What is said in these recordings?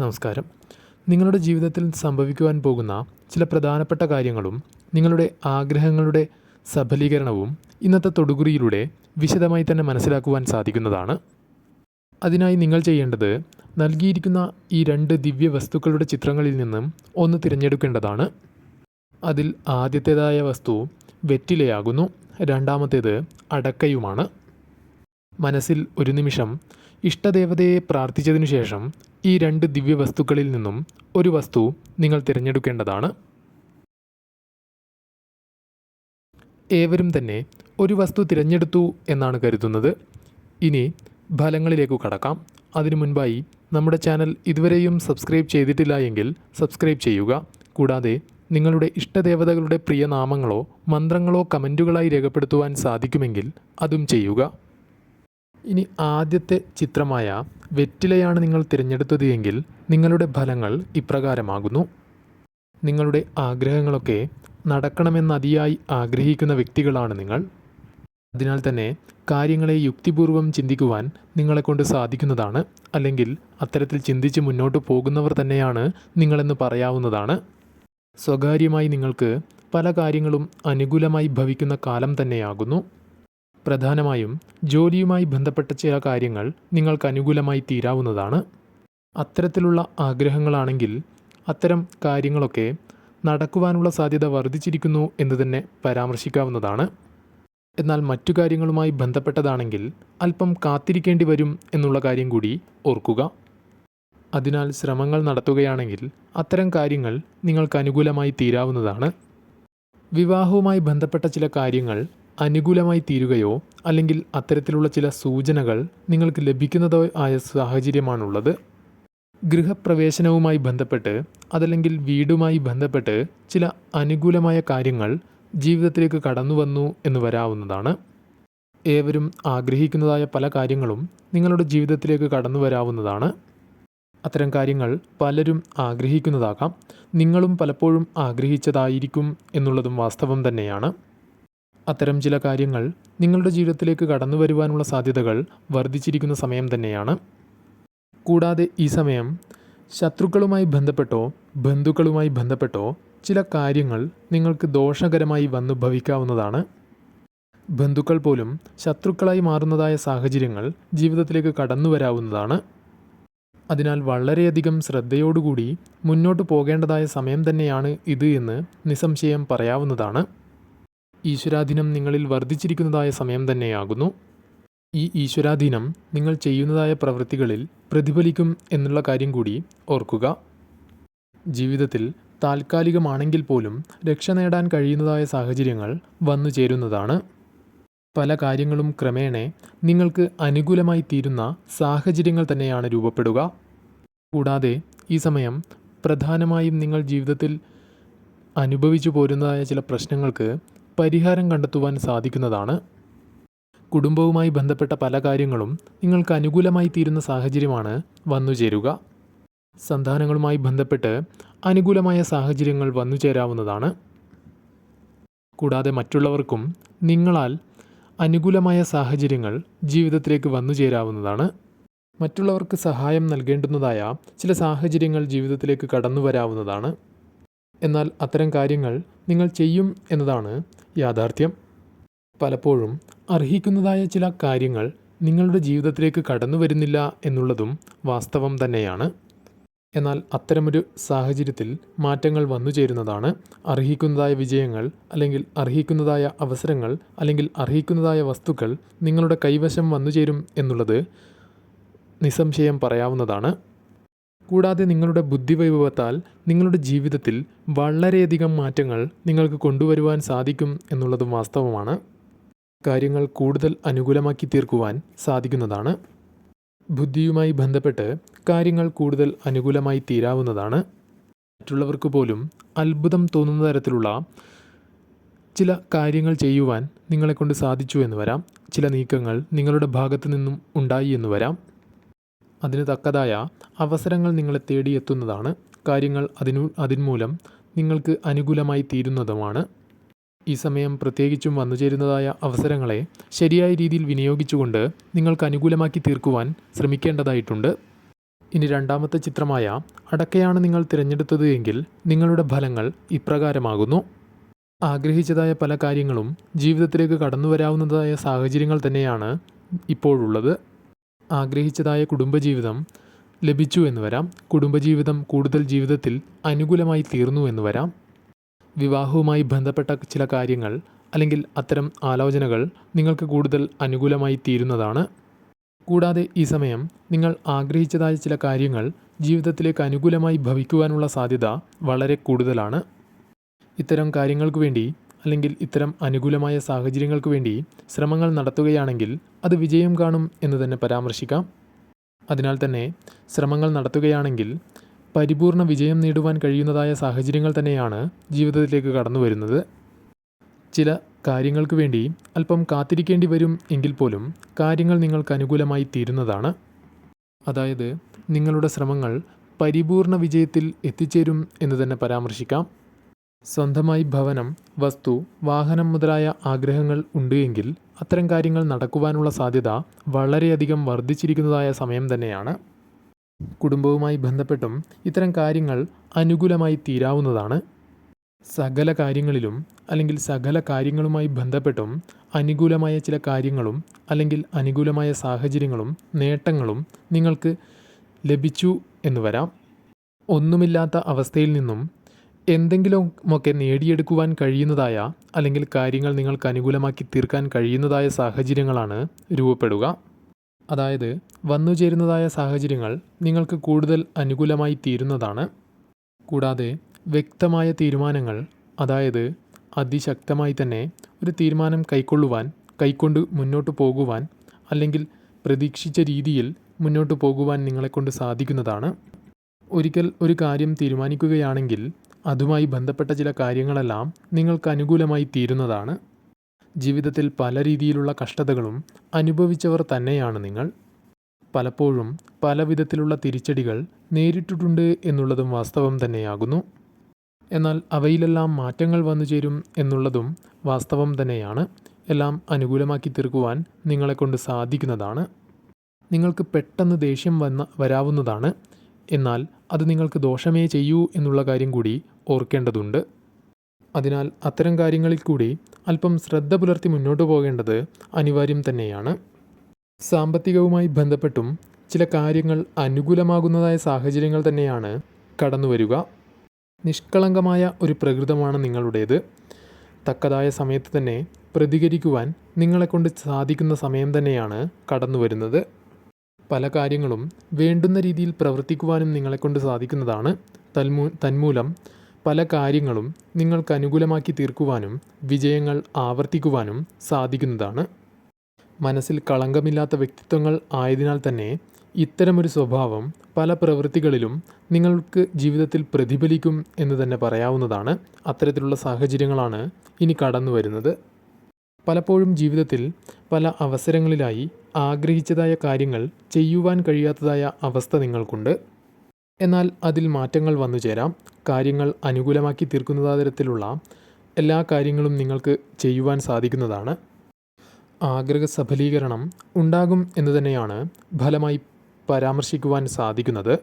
നമസ്കാരം. നിങ്ങളുടെ ജീവിതത്തിൽ സംഭവിക്കുവാൻ പോകുന്ന ചില പ്രധാനപ്പെട്ട കാര്യങ്ങളും നിങ്ങളുടെ ആഗ്രഹങ്ങളുടെ സഫലീകരണവും ഇന്നത്തെ തൊടുകുറിയിലൂടെ വിശദമായി തന്നെ മനസ്സിലാക്കുവാൻ സാധിക്കുന്നതാണ്. അതിനായി നിങ്ങൾ ചെയ്യേണ്ടത് നൽകിയിരിക്കുന്ന ഈ രണ്ട് ദിവ്യ വസ്തുക്കളുടെ ചിത്രങ്ങളിൽ നിന്നും ഒന്ന് തിരഞ്ഞെടുക്കേണ്ടതാണ്. അതിൽ ആദ്യത്തേതായ വസ്തു വെറ്റിലയാകുന്നു രണ്ടാമത്തേത് അടക്കയുമാണ്. മനസ്സിൽ ഒരു നിമിഷം ഇഷ്ടദേവതയെ പ്രാർത്ഥിച്ചതിനു ശേഷം ഈ രണ്ട് ദിവ്യ വസ്തുക്കളിൽ നിന്നും ഒരു വസ്തു നിങ്ങൾ തിരഞ്ഞെടുക്കേണ്ടതാണ്. ഏവരും തന്നെ ഒരു വസ്തു തിരഞ്ഞെടുത്തു എന്നാണ് കരുതുന്നത്. ഇനി ഫലങ്ങളിലേക്ക് കടക്കാം. അതിനു മുൻപായി നമ്മുടെ ചാനൽ ഇതുവരെയും സബ്സ്ക്രൈബ് ചെയ്തിട്ടില്ല എങ്കിൽ സബ്സ്ക്രൈബ് ചെയ്യുക. കൂടാതെ നിങ്ങളുടെ ഇഷ്ടദേവതകളുടെ പ്രിയനാമങ്ങളോ മന്ത്രങ്ങളോ കമന്റുകളായി രേഖപ്പെടുത്തുവാൻ സാധിക്കുമെങ്കിൽ അതും ചെയ്യുക. ഇനി ആദ്യത്തെ ചിത്രമായ വെറ്റിലയാണ് നിങ്ങൾ തിരഞ്ഞെടുത്തത് എങ്കിൽ നിങ്ങളുടെ ഫലങ്ങൾ ഇപ്രകാരമാകുന്നു. നിങ്ങളുടെ ആഗ്രഹങ്ങളൊക്കെ നടക്കണമെന്ന് അതിയായി ആഗ്രഹിക്കുന്ന വ്യക്തികളാണ് നിങ്ങൾ. അതിനാൽ തന്നെ കാര്യങ്ങളെ യുക്തിപൂർവം ചിന്തിക്കുവാൻ നിങ്ങളെക്കൊണ്ട് സാധിക്കുന്നതാണ്. അല്ലെങ്കിൽ അത്തരത്തിൽ ചിന്തിച്ച് മുന്നോട്ട് പോകുന്നവർ തന്നെയാണ് നിങ്ങളെന്ന് പറയാവുന്നതാണ്. സ്വകാര്യമായി നിങ്ങൾക്ക് പല കാര്യങ്ങളും അനുകൂലമായി ഭവിക്കുന്ന കാലം തന്നെയാകുന്നു. പ്രധാനമായും ജോലിയുമായി ബന്ധപ്പെട്ട ചില കാര്യങ്ങൾ നിങ്ങൾക്ക് അനുകൂലമായി തീരാവുന്നതാണ്. അത്തരത്തിലുള്ള ആഗ്രഹങ്ങളാണെങ്കിൽ അത്തരം കാര്യങ്ങളൊക്കെ നടക്കുവാനുള്ള സാധ്യത വർദ്ധിച്ചിരിക്കുന്നു എന്ന് തന്നെ പരാമർശിക്കാവുന്നതാണ്. എന്നാൽ മറ്റു കാര്യങ്ങളുമായി ബന്ധപ്പെട്ടതാണെങ്കിൽ അല്പം കാത്തിരിക്കേണ്ടി വരും എന്നുള്ള കാര്യം കൂടി ഓർക്കുക. അതിനാൽ ശ്രമങ്ങൾ നടത്തുകയാണെങ്കിൽ അത്തരം കാര്യങ്ങൾ നിങ്ങൾക്ക് അനുകൂലമായി തീരാവുന്നതാണ്. വിവാഹവുമായി ബന്ധപ്പെട്ട ചില കാര്യങ്ങൾ അനുകൂലമായി തീരുകയോ അല്ലെങ്കിൽ അത്തരത്തിലുള്ള ചില സൂചനകൾ നിങ്ങൾക്ക് ലഭിക്കുന്നതോ ആയ സാഹചര്യമാണുള്ളത്. ഗൃഹപ്രവേശനവുമായി ബന്ധപ്പെട്ട് അതല്ലെങ്കിൽ വീടുമായി ബന്ധപ്പെട്ട് ചില അനുകൂലമായ കാര്യങ്ങൾ ജീവിതത്തിലേക്ക് കടന്നു വന്നു എന്ന് വരാവുന്നതാണ്. ഏവരും ആഗ്രഹിക്കുന്നതായ പല കാര്യങ്ങളും നിങ്ങളുടെ ജീവിതത്തിലേക്ക് കടന്നു വരാവുന്നതാണ്. അത്തരം കാര്യങ്ങൾ പലരും ആഗ്രഹിക്കുന്നതാകാം. നിങ്ങളും പലപ്പോഴും ആഗ്രഹിച്ചതായിരിക്കും എന്നുള്ളതും വാസ്തവം തന്നെയാണ്. അത്തരം ചില കാര്യങ്ങൾ നിങ്ങളുടെ ജീവിതത്തിലേക്ക് കടന്നു വരുവാനുള്ള സാധ്യതകൾ വർദ്ധിച്ചിരിക്കുന്ന സമയം തന്നെയാണ്. കൂടാതെ ഈ സമയം ശത്രുക്കളുമായി ബന്ധപ്പെട്ടോ ബന്ധുക്കളുമായി ബന്ധപ്പെട്ടോ ചില കാര്യങ്ങൾ നിങ്ങൾക്ക് ദോഷകരമായി വന്നു ഭവിക്കാവുന്നതാണ്. ബന്ധുക്കൾ പോലും ശത്രുക്കളായി മാറുന്നതായ സാഹചര്യങ്ങൾ ജീവിതത്തിലേക്ക് കടന്നു വരാവുന്നതാണ്. അതിനാൽ വളരെയധികം ശ്രദ്ധയോടുകൂടി മുന്നോട്ട് പോകേണ്ടതായ സമയം തന്നെയാണ് ഇത് എന്ന് നിസ്സംശയം പറയാവുന്നതാണ്. ഈശ്വരാധീനം നിങ്ങളിൽ വർദ്ധിച്ചിരിക്കുന്നതായ സമയം തന്നെയാകുന്നു. ഈ ഈശ്വരാധീനം നിങ്ങൾ ചെയ്യുന്നതായ പ്രവൃത്തികളിൽ പ്രതിഫലിക്കും എന്നുള്ള കാര്യം കൂടി ഓർക്കുക. ജീവിതത്തിൽ താൽക്കാലികമാണെങ്കിൽ പോലും രക്ഷ നേടാൻ കഴിയുന്നതായ സാഹചര്യങ്ങൾ വന്നു ചേരുന്നതാണ്. പല കാര്യങ്ങളും ക്രമേണ നിങ്ങൾക്ക് അനുകൂലമായി തീരുന്ന സാഹചര്യങ്ങൾ തന്നെയാണ് രൂപപ്പെടുക. കൂടാതെ ഈ സമയം പ്രധാനമായും നിങ്ങൾ ജീവിതത്തിൽ അനുഭവിച്ചു പോരുന്നതായ ചില പ്രശ്നങ്ങൾക്ക് പരിഹാരം കണ്ടെത്തുവാൻ സാധിക്കുന്നതാണ്. കുടുംബവുമായി ബന്ധപ്പെട്ട പല കാര്യങ്ങളും നിങ്ങൾക്ക് അനുകൂലമായി തീരുന്ന സാഹചര്യമാണ് വന്നു ചേരുക. സന്താനങ്ങളുമായി ബന്ധപ്പെട്ട് അനുകൂലമായ സാഹചര്യങ്ങൾ വന്നുചേരാവുന്നതാണ് കൂടാതെ മറ്റുള്ളവർക്കും നിങ്ങളാൽ അനുകൂലമായ സാഹചര്യങ്ങൾ ജീവിതത്തിലേക്ക് വന്നുചേരാവുന്നതാണ് മറ്റുള്ളവർക്ക് സഹായം നൽകേണ്ടുന്നതായ ചില സാഹചര്യങ്ങൾ ജീവിതത്തിലേക്ക് കടന്നു വരാവുന്നതാണ് എന്നാൽ അത്തരം കാര്യങ്ങൾ നിങ്ങൾ ചെയ്യും എന്നതാണ് യാഥാർത്ഥ്യം. പലപ്പോഴും അർഹിക്കുന്നതായ ചില കാര്യങ്ങൾ നിങ്ങളുടെ ജീവിതത്തിലേക്ക് കടന്നു വരുന്നില്ല എന്നുള്ളതും വാസ്തവം തന്നെയാണ്. എന്നാൽ അത്തരമൊരു സാഹചര്യത്തിൽ മാറ്റങ്ങൾ വന്നു ചേരുന്നതാണ് അർഹിക്കുന്നതായ വിജയങ്ങൾ അല്ലെങ്കിൽ അർഹിക്കുന്നതായ അവസരങ്ങൾ അല്ലെങ്കിൽ അർഹിക്കുന്നതായ വസ്തുക്കൾ നിങ്ങളുടെ കൈവശം വന്നു ചേരും എന്നുള്ളത് നിസ്സംശയം പറയാവുന്നതാണ്. കൂടാതെ നിങ്ങളുടെ ബുദ്ധിവൈഭവത്താൽ നിങ്ങളുടെ ജീവിതത്തിൽ വളരെയധികം മാറ്റങ്ങൾ നിങ്ങൾക്ക് കൊണ്ടുവരുവാൻ സാധിക്കും എന്നുള്ളതും വാസ്തവമാണ്. കാര്യങ്ങൾ കൂടുതൽ അനുകൂലമാക്കി തീർക്കുവാൻ സാധിക്കുന്നതാണ്. ബുദ്ധിയുമായി ബന്ധപ്പെട്ട് കാര്യങ്ങൾ കൂടുതൽ അനുകൂലമായി തീരാവുന്നതാണ്. മറ്റുള്ളവർക്ക് പോലും അത്ഭുതം തോന്നുന്ന തരത്തിലുള്ള ചില കാര്യങ്ങൾ ചെയ്യുവാൻ നിങ്ങളെക്കൊണ്ട് സാധിച്ചു എന്ന് വരാം. ചില നീക്കങ്ങൾ നിങ്ങളുടെ ഭാഗത്തു നിന്നും ഉണ്ടായി എന്ന് വരാം. അതിന് തക്കതായ അവസരങ്ങൾ നിങ്ങളെ തേടിയെത്തുന്നതാണ്. കാര്യങ്ങൾ അതിനു അതിന്മൂലം നിങ്ങൾക്ക് അനുകൂലമായി തീരുന്നതുമാണ്. ഈ സമയം പ്രത്യേകിച്ചും വന്നുചേരുന്നതായ അവസരങ്ങളെ ശരിയായ രീതിയിൽ വിനിയോഗിച്ചുകൊണ്ട് നിങ്ങൾക്ക് അനുകൂലമാക്കി തീർക്കുവാൻ ശ്രമിക്കേണ്ടതായിട്ടുണ്ട്. ഇനി രണ്ടാമത്തെ ചിത്രമായ അടക്കയാണ് നിങ്ങൾ തിരഞ്ഞെടുത്തത് എങ്കിൽ നിങ്ങളുടെ ഫലങ്ങൾ ഇപ്രകാരമാകുന്നു. ആഗ്രഹിച്ചതായ പല കാര്യങ്ങളും ജീവിതത്തിലേക്ക് കടന്നു വരാവുന്നതായ സാഹചര്യങ്ങൾ തന്നെയാണ് ഇപ്പോഴുള്ളത്. ആഗ്രഹിച്ചതായ കുടുംബജീവിതം ലഭിച്ചു എന്ന് വരാം. കുടുംബജീവിതം കൂടുതൽ ജീവിതത്തിൽ അനുകൂലമായി തീർന്നു എന്ന് വരാം. വിവാഹവുമായി ബന്ധപ്പെട്ട ചില കാര്യങ്ങൾ അല്ലെങ്കിൽ അത്തരം ആലോചനകൾ നിങ്ങൾക്ക് കൂടുതൽ അനുകൂലമായി തീരുന്നതാണ്. കൂടാതെ ഈ സമയം നിങ്ങൾ ആഗ്രഹിച്ചതായ ചില കാര്യങ്ങൾ ജീവിതത്തിലേക്ക് അനുകൂലമായി ഭവിക്കുവാനുള്ള സാധ്യത വളരെ കൂടുതലാണ്. ഇത്തരം കാര്യങ്ങൾക്ക് വേണ്ടി അല്ലെങ്കിൽ ഇത്തരം അനുകൂലമായ സാഹചര്യങ്ങൾക്ക് വേണ്ടി ശ്രമങ്ങൾ നടത്തുകയാണെങ്കിൽ അത് വിജയം കാണും എന്ന് തന്നെ പരാമർശിക്കാം. അതിനാൽ തന്നെ ശ്രമങ്ങൾ നടത്തുകയാണെങ്കിൽ പരിപൂർണ വിജയം നേടുവാൻ കഴിയുന്നതായ സാഹചര്യങ്ങൾ തന്നെയാണ് ജീവിതത്തിലേക്ക് കടന്നു വരുന്നത്. ചില കാര്യങ്ങൾക്ക് വേണ്ടി അല്പം കാത്തിരിക്കേണ്ടി വരും എങ്കിൽ പോലും കാര്യങ്ങൾ നിങ്ങൾക്ക് അനുകൂലമായി തീരുന്നതാണ്. അതായത് നിങ്ങളുടെ ശ്രമങ്ങൾ പരിപൂർണ വിജയത്തിൽ എത്തിച്ചേരും എന്ന് തന്നെ പരാമർശിക്കാം. സ്വന്തമായി ഭവനം വസ്തു വാഹനം മുതലായ ആഗ്രഹങ്ങൾ ഉണ്ട് എങ്കിൽ അത്തരം കാര്യങ്ങൾ നടക്കുവാനുള്ള സാധ്യത വളരെയധികം വർദ്ധിച്ചിരിക്കുന്നതായ സമയം തന്നെയാണ്. കുടുംബവുമായി ബന്ധപ്പെട്ടും ഇത്തരം കാര്യങ്ങൾ അനുകൂലമായി തീരാവുന്നതാണ്. സകല കാര്യങ്ങളിലും അല്ലെങ്കിൽ സകല കാര്യങ്ങളുമായി ബന്ധപ്പെട്ടും അനുകൂലമായ ചില കാര്യങ്ങളും അല്ലെങ്കിൽ അനുകൂലമായ സാഹചര്യങ്ങളും നേട്ടങ്ങളും നിങ്ങൾക്ക് ലഭിച്ചു എന്ന് വരാം. ഒന്നുമില്ലാത്ത അവസ്ഥയിൽ നിന്നും എന്തെങ്കിലുമൊക്കെ നേടിയെടുക്കുവാൻ കഴിയുന്നതായ അല്ലെങ്കിൽ കാര്യങ്ങൾ നിങ്ങൾക്ക് അനുകൂലമാക്കി തീർക്കാൻ കഴിയുന്നതായ സാഹചര്യങ്ങളാണ് രൂപപ്പെടുക. അതായത് വന്നു ചേരുന്നതായ സാഹചര്യങ്ങൾ നിങ്ങൾക്ക് കൂടുതൽ അനുകൂലമായി തീരുന്നതാണ്. കൂടാതെ വ്യക്തമായ തീരുമാനങ്ങൾ അതായത് അതിശക്തമായി തന്നെ ഒരു തീരുമാനം കൈക്കൊള്ളുവാൻ കൈക്കൊണ്ട് മുന്നോട്ട് പോകുവാൻ അല്ലെങ്കിൽ പ്രതീക്ഷിച്ച രീതിയിൽ മുന്നോട്ട് പോകുവാൻ നിങ്ങളെക്കൊണ്ട് സാധിക്കുന്നതാണ്. ഒരിക്കൽ ഒരു കാര്യം തീരുമാനിക്കുകയാണെങ്കിൽ അതുമായി ബന്ധപ്പെട്ട ചില കാര്യങ്ങളെല്ലാം നിങ്ങൾക്ക് അനുകൂലമായി തീരുന്നതാണ്. ജീവിതത്തിൽ പല രീതിയിലുള്ള കഷ്ടതകളും അനുഭവിച്ചവർ തന്നെയാണ് നിങ്ങൾ. പലപ്പോഴും പല വിധത്തിലുള്ള തിരിച്ചടികൾ നേരിട്ടിട്ടുണ്ട് എന്നുള്ളതും വാസ്തവം തന്നെയാകുന്നു. എന്നാൽ അവയിലെല്ലാം മാറ്റങ്ങൾ വന്നു ചേരും എന്നുള്ളതും വാസ്തവം തന്നെയാണ്. എല്ലാം അനുകൂലമാക്കി തീർക്കുവാൻ നിങ്ങളെക്കൊണ്ട് സാധിക്കുന്നതാണ്. നിങ്ങൾക്ക് പെട്ടെന്ന് ദേഷ്യം വന്ന വരാവുന്നതാണ്. എന്നാൽ അത് നിങ്ങൾക്ക് ദോഷമേ ചെയ്യൂ എന്നുള്ള കാര്യം കൂടി ഓർക്കേണ്ടതുണ്ട്. അതിനാൽ അത്തരം കാര്യങ്ങളിൽ കൂടി അല്പം ശ്രദ്ധ പുലർത്തി മുന്നോട്ട് പോകേണ്ടത് അനിവാര്യം തന്നെയാണ്. സാമ്പത്തികവുമായി ബന്ധപ്പെട്ടും ചില കാര്യങ്ങൾ അനുകൂലമാകുന്നതായ സാഹചര്യങ്ങൾ തന്നെയാണ് കടന്നുവരിക. നിഷ്കളങ്കമായ ഒരു പ്രകൃതമാണ് നിങ്ങളുടേത്. തക്കതായ സമയത്ത് തന്നെ പ്രതികരിക്കുവാൻ നിങ്ങളെക്കൊണ്ട് സാധിക്കുന്ന സമയം തന്നെയാണ് കടന്നു വരുന്നത് പല കാര്യങ്ങളും വേണ്ടുന്ന രീതിയിൽ പ്രവർത്തിക്കുവാനും നിങ്ങളെക്കൊണ്ട് സാധിക്കുന്നതാണ്. തന്മൂ തന്മൂലം പല കാര്യങ്ങളും നിങ്ങൾക്ക് അനുകൂലമാക്കി തീർക്കുവാനും വിജയങ്ങൾ ആവർത്തിക്കുവാനും സാധിക്കുന്നതാണ്. മനസ്സിൽ കളങ്കമില്ലാത്ത വ്യക്തിത്വങ്ങൾ ആയതിനാൽ തന്നെ ഇത്തരമൊരു സ്വഭാവം പല പ്രവൃത്തികളിലും നിങ്ങൾക്ക് ജീവിതത്തിൽ പ്രതിഫലിക്കും എന്ന് തന്നെ പറയാവുന്നതാണ്. അത്തരത്തിലുള്ള സാഹചര്യങ്ങളാണ് ഇനി കടന്നു വരുന്നത് പലപ്പോഴും ജീവിതത്തിൽ പല അവസരങ്ങളിലായി ആഗ്രഹിച്ചതായ കാര്യങ്ങൾ ചെയ്യുവാൻ കഴിയാത്തതായ അവസ്ഥ നിങ്ങൾക്കുണ്ട്. എന്നാൽ അതിൽ മാറ്റങ്ങൾ വന്നു ചേരാം. കാര്യങ്ങൾ അനുകൂലമാക്കി തീർക്കുന്ന തരത്തിലുള്ള എല്ലാ കാര്യങ്ങളും നിങ്ങൾക്ക് ചെയ്യുവാൻ സാധിക്കുന്നതാണ്. ആഗ്രഹ സഫലീകരണം ഉണ്ടാകും എന്ന് തന്നെയാണ് ഫലമായി പരാമർശിക്കുവാൻ സാധിക്കുന്നത്.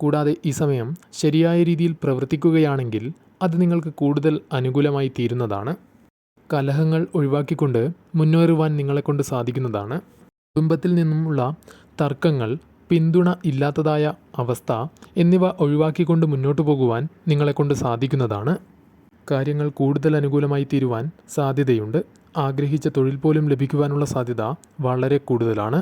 കൂടാതെ ഈ സമയം ശരിയായ രീതിയിൽ പ്രവർത്തിക്കുകയാണെങ്കിൽ അത് നിങ്ങൾക്ക് കൂടുതൽ അനുകൂലമായി തീരുന്നതാണ്. കലഹങ്ങൾ ഒഴിവാക്കിക്കൊണ്ട് മുന്നേറുവാൻ നിങ്ങളെക്കൊണ്ട് സാധിക്കുന്നതാണ്. കുടുംബത്തിൽ നിന്നുമുള്ള തർക്കങ്ങൾ പിന്തുണ ഇല്ലാത്തതായ അവസ്ഥ എന്നിവ ഒഴിവാക്കിക്കൊണ്ട് മുന്നോട്ടു പോകുവാൻ നിങ്ങളെക്കൊണ്ട് സാധിക്കുന്നതാണ്. കാര്യങ്ങൾ കൂടുതൽ അനുകൂലമായി തീരുവാൻ സാധ്യതയുണ്ട്. ആഗ്രഹിച്ച തൊഴിൽ പോലും ലഭിക്കുവാനുള്ള സാധ്യത വളരെ കൂടുതലാണ്.